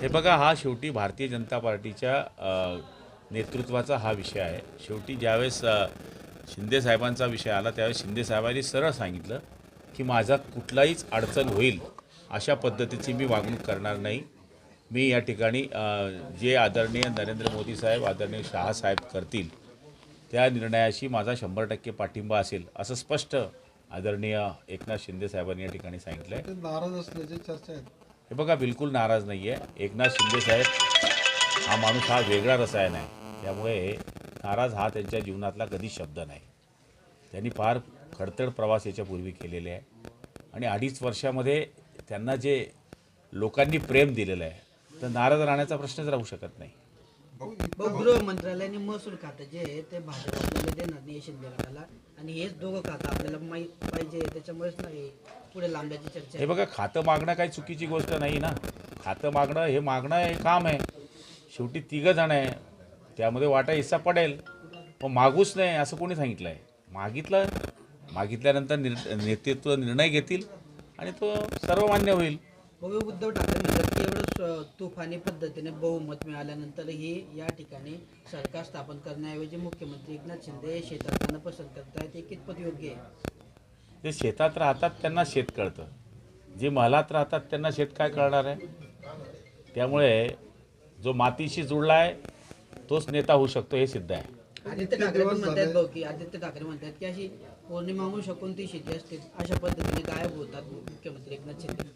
हे बघा हा शेवटी भारतीय जनता पार्टीच्या नेतृत्वाचा हा विषय आहे. शेवटी ज्यावेळेस शिंदे साहेबांचा विषय आला त्यावेळेस शिंदे साहेबांनी सरळ सांगितलं की माझा कुठलाहीच अडचण होईल अशा पद्धतीची मी वागणूक करणार नाही. मी या ठिकाणी जे आदरणीय नरेंद्र मोदी साहेब आदरणीय शहासाहेब करतील त्या निर्णयाशी माझा शंभर टक्के पाठिंबा असेल असं स्पष्ट आदरणीय एकनाथ शिंदे साहेबांनी या ठिकाणी सांगितलं आहे नाराज असल्याची चर्चा आहे. हे बघा बिलकुल नाराज नाही आहे एकनाथ शिंदे साहेब हा माणूस हा वेगळा रसायन आहे. त्यामुळे नाराज हा त्यांच्या जीवनातला कधी शब्द नाही. त्यांनी फार खडतड प्रवास याच्यापूर्वी केलेले आहे. आणि अडीच वर्षामध्ये त्यांना जे लोकांनी प्रेम दिलेलं आहे तर नाराज राहण्याचा प्रश्नच राहू शकत नाही. गृह मंत्रालयाने महसूल खातं जे आहे ते भाजप आपल्याला देणार नाही शिंदे गटाला आणि हेच दोघं खातं आपल्याला माहीत पाहिजे त्याच्यामुळेच नाही पुढे लांबल्याची चर्चा हे बघा खातं मागणं काही चुकीची गोष्ट नाही ना. खातं मागणं हे मागणं हे काम आहे. शेवटी तिघं जण आहे. त्यामध्ये वाटा हिस्सा पडेल. पण मागूच नाही असं कोणी सांगितलं आहे मागितलं मागितल्यानंतर निर नेतृत्व निर्णय घेतील आणि तो सर्वमान्य होईल. उद्धव ठाकरे तुफानी पद्धतीने बहुमत मिळाल्यानंतरही या ठिकाणी सरकार स्थापन करण्याऐवजी मुख्यमंत्री एकनाथ शिंदे हे शेतात पसंत करतायत. हे कितपत योग्य आहे? जे शेतात राहतात त्यांना शेत कळतं. जे महलात राहतात त्यांना शेत काय कळणार आहे? त्यामुळे जो मातीशी जुळला आहे तोच नेता होऊ शकतो हे सिद्ध आहे. आदित्य ठाकरे पण म्हणतात भाऊ की आदित्य ठाकरे म्हणतात की अशी पौर्णिमा शकून ती शेती असते अशा पद्धतीने गायब होतात मुख्यमंत्री एकनाथ शिंदे.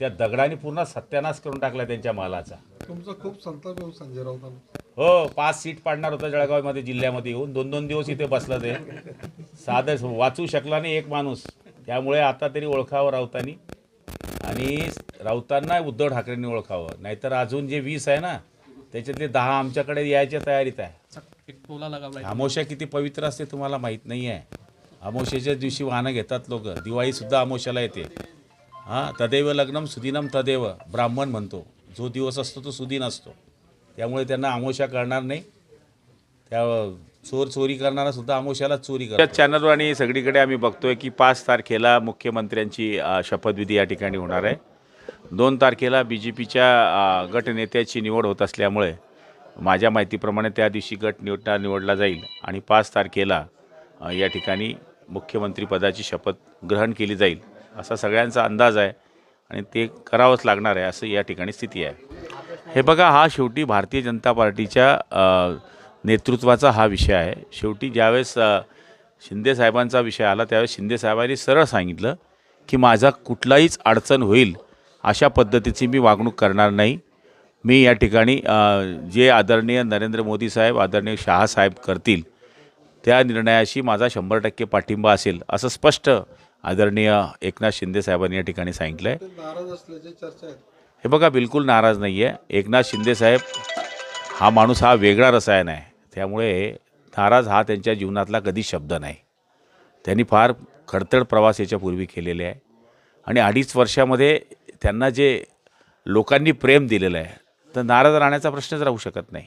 त्या दगडाने पूर्ण सत्यानाश करून टाकला त्यांच्या महालाचा तुमचा खूप संताप येऊ संजय राऊतांना हो पाच सीट पाडणार होता जळगावमध्ये जिल्ह्यामध्ये येऊन. दोन दोन दिवस इथे बसलं ते. साधं वाचू शकला नाही एक माणूस. त्यामुळे आता तरी ओळखावं राऊतांनी. आणि राऊतांना उद्धव ठाकरेंनी ओळखावं. नाहीतर अजून जे वीस आहे ना त्याच्यातले दहा आमच्याकडे यायच्या तयारीत आहे. अमावस्या किती पवित्र असते तुम्हाला माहीत नाही आहे अमावस्येच्या दिवशी वाहनं घेतात लोक. दिवाळीसुद्धा अमावस्याला येते. हां तदैव लग्नम सुदिनम तदैव ब्राह्मण म्हणतो. जो दिवस असतो तो सुदिन असतो. त्यामुळे त्यांना आमोशा करणार नाही. त्या चोर चोरी करणारा सुद्धा अमावस्याला चोरी करतो. चॅनलवर आणि सगळीकडे आम्ही बघतोय की पाच तारखेला मुख्यमंत्र्यांची शपथविधी या ठिकाणी होणार आहे. दोन तारखेला बी जे पीच्या गटनेत्याची निवड होत असल्यामुळे माझ्या माहितीप्रमाणे त्या दिवशी गट निवडा निवडला जाईल आणि पाच तारखेला या ठिकाणी मुख्यमंत्रीपदाची शपथ ग्रहण केली जाईल. असा सगळ्यांचा अंदाज आहे आणि ते करावंच लागणार आहे असं या ठिकाणी स्थिती आहे. हे बघा हा शेवटी भारतीय जनता पार्टीच्या नेतृत्वाचा हा विषय आहे. शेवटी ज्यावेळेस शिंदे साहेबांचा विषय आला त्यावेळेस शिंदे साहेबांनी सरळ सांगितलं की माझा कुठलाहीच अडचण होईल अशा पद्धतीची मी वागणूक करणार नाही. मी या ठिकाणी जे आदरणीय नरेंद्र मोदी साहेब आदरणीय शहा साहेब करतील त्या निर्णयाशी माझा शंभर टक्के पाठिंबा असेल असं स्पष्ट आदरणीय एकनाथ शिंदे साहेबांनी या ठिकाणी सांगितलं आहे ते नाराज असल्याची चर्चा आहे. हे बघा बिलकुल नाराज नाही आहे एकनाथ शिंदे साहेब हा माणूस हा वेगळा रसायन आहे. त्यामुळे नाराज हा त्यांच्या जीवनातला कधी शब्द नाही. त्यांनी फार खडतड प्रवास याच्यापूर्वी केलेले आहे. आणि अडीच वर्षामध्ये त्यांना जे लोकांनी प्रेम दिलेलं आहे तर नाराज राहण्याचा प्रश्नच राहू शकत नाही.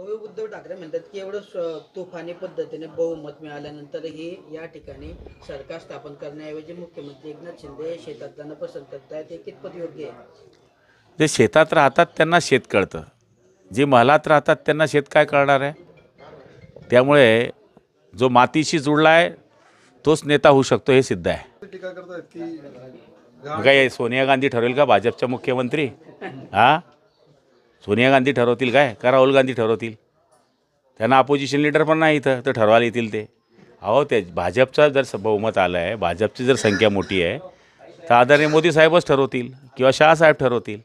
भाऊ, उद्धव ठाकरे म्हणतात की एवढं तुफानी पद्धतीने बहुमत मिळाल्यानंतरही या ठिकाणी सरकार स्थापन करण्याऐवजी मुख्यमंत्री एकनाथ शिंदे हे शेतात जाणं पसंत करतायत हे कितपत योग्य आहे? जे शेतात राहतात त्यांना शेत कळतं. जे महलात राहतात त्यांना शेत काय कळणार आहे? त्यामुळे जो मातीशी जुळला आहे तोच नेता होऊ शकतो हे सिद्ध आहे. काय सोनिया गांधी ठरवेल का भाजपच्या मुख्यमंत्री? हा? सोनिया गांधी ठरवतील काय? का राहुल गांधी ठरवतील? त्यांना अपोजिशन लीडर पण नाही इथं तर ठरवायला येतील ते. अहो ते भाजपचा जर स- बहुमत आलं आहे भाजपची जर संख्या मोठी आहे तर आदरणीय मोदी साहेबच ठरवतील किंवा शहासाहेब ठरवतील.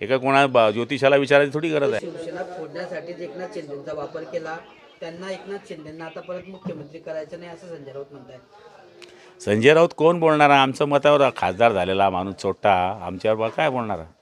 एका कोणा बा- ज्योतिषाला विचारायची थोडी गरज आहे. शिवसेना फोडण्यासाठीच एकनाथ शिंदेचा वापर केला त्यांना एकनाथ शिंदेना आता परत मुख्यमंत्री करायचं नाही असं संजय राऊत संजय राऊत कोण बोलणार? आमचं मतावर खासदार झालेला माणूस चोट्टा. आमच्यावर काय बोलणार? आहे?